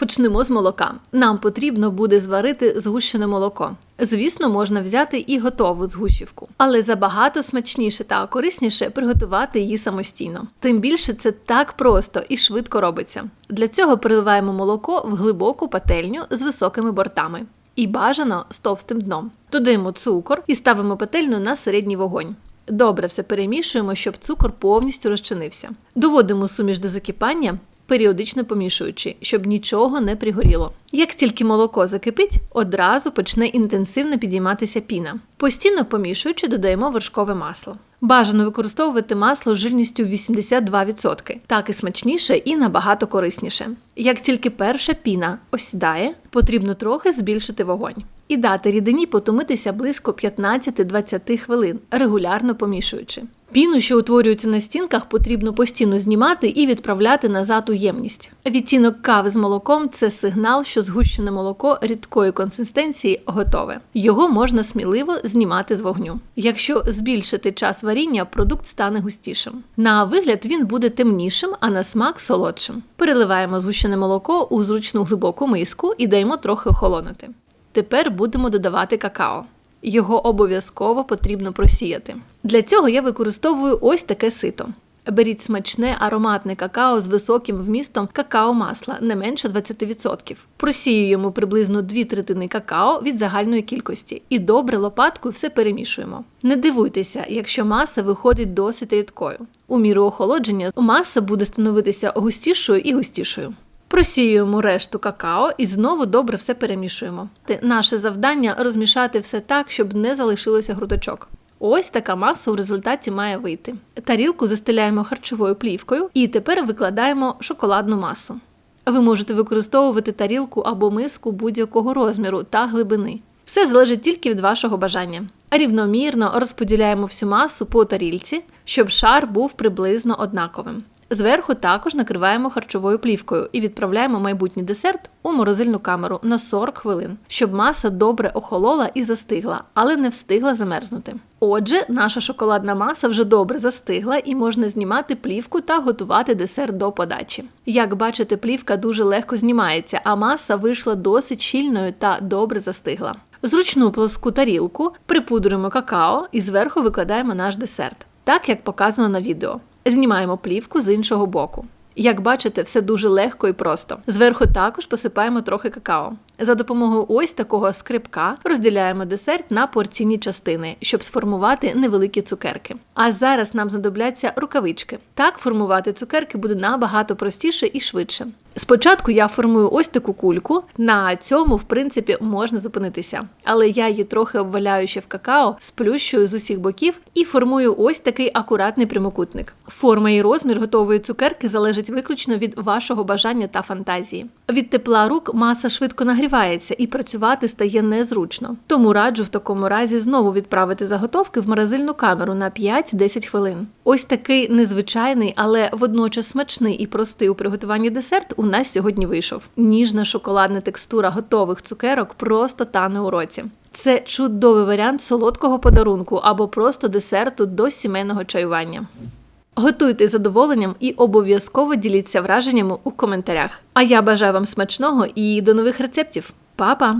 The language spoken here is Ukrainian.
Почнемо з молока. Нам потрібно буде зварити згущене молоко. Звісно, можна взяти і готову згущівку, але забагато смачніше та корисніше приготувати її самостійно. Тим більше це так просто і швидко робиться. Для цього переливаємо молоко в глибоку пательню з високими бортами. І бажано з товстим дном. Додаємо цукор і ставимо пательню на середній вогонь. Добре все перемішуємо, щоб цукор повністю розчинився. Доводимо суміш до закипання, періодично помішуючи, щоб нічого не пригоріло. Як тільки молоко закипить, одразу почне інтенсивно підійматися піна. Постійно помішуючи, додаємо вершкове масло. Бажано використовувати масло з жирністю 82%. Так і смачніше і набагато корисніше. Як тільки перша піна осідає, потрібно трохи збільшити вогонь. І дати рідині потомитися близько 15-20 хвилин, регулярно помішуючи. Піну, що утворюється на стінках, потрібно постійно знімати і відправляти назад у ємність. Відтінок кави з молоком це сигнал, що згущене молоко рідкої консистенції готове. Його можна сміливо знімати з вогню. Якщо збільшити час варіння, продукт стане густішим. На вигляд він буде темнішим, а на смак солодшим. Переливаємо згущене молоко у зручну глибоку миску і даємо трохи охолонути. Тепер будемо додавати какао. Його обов'язково потрібно просіяти. Для цього я використовую ось таке сито. Беріть смачне ароматне какао з високим вмістом какао-масла, не менше 20%. Просію йому приблизно 2 третини какао від загальної кількості і добре лопаткою все перемішуємо. Не дивуйтеся, якщо маса виходить досить рідкою. У міру охолодження маса буде становитися густішою і густішою. Просіюємо решту какао і знову добре все перемішуємо. Наше завдання розмішати все так, щоб не залишилося грудочок. Ось така маса у результаті має вийти. Тарілку застеляємо харчовою плівкою і тепер викладаємо шоколадну масу. Ви можете використовувати тарілку або миску будь-якого розміру та глибини. Все залежить тільки від вашого бажання. Рівномірно розподіляємо всю масу по тарільці, щоб шар був приблизно однаковим. Зверху також накриваємо харчовою плівкою і відправляємо майбутній десерт у морозильну камеру на 40 хвилин, щоб маса добре охолола і застигла, але не встигла замерзнути. Отже, наша шоколадна маса вже добре застигла і можна знімати плівку та готувати десерт до подачі. Як бачите, плівка дуже легко знімається, а маса вийшла досить щільною та добре застигла. Зручну плоску тарілку припудрюємо какао і зверху викладаємо наш десерт, так як показано на відео. Знімаємо плівку з іншого боку. Як бачите, все дуже легко і просто. Зверху також посипаємо трохи какао. За допомогою ось такого скрипка розділяємо десерт на порційні частини, щоб сформувати невеликі цукерки. А зараз нам знадобляться рукавички. Так формувати цукерки буде набагато простіше і швидше. Спочатку я формую ось таку кульку. На цьому, в принципі, можна зупинитися. Але я її трохи обваляю ще в какао, сплющую з усіх боків і формую ось такий акуратний прямокутник. Форма і розмір готової цукерки залежить виключно від вашого бажання та фантазії. Від тепла рук маса швидко нагрівається і працювати стає незручно. Тому раджу в такому разі знову відправити заготовки в морозильну камеру на 5-10 хвилин. Ось такий незвичайний, але водночас смачний і простий у приготуванні десерт у нас сьогодні вийшов. Ніжна шоколадна текстура готових цукерок просто тане у році. Це чудовий варіант солодкого подарунку або просто десерту до сімейного чаювання. Готуйте з задоволенням і обов'язково діліться враженнями у коментарях. А я бажаю вам смачного і до нових рецептів. Па-па!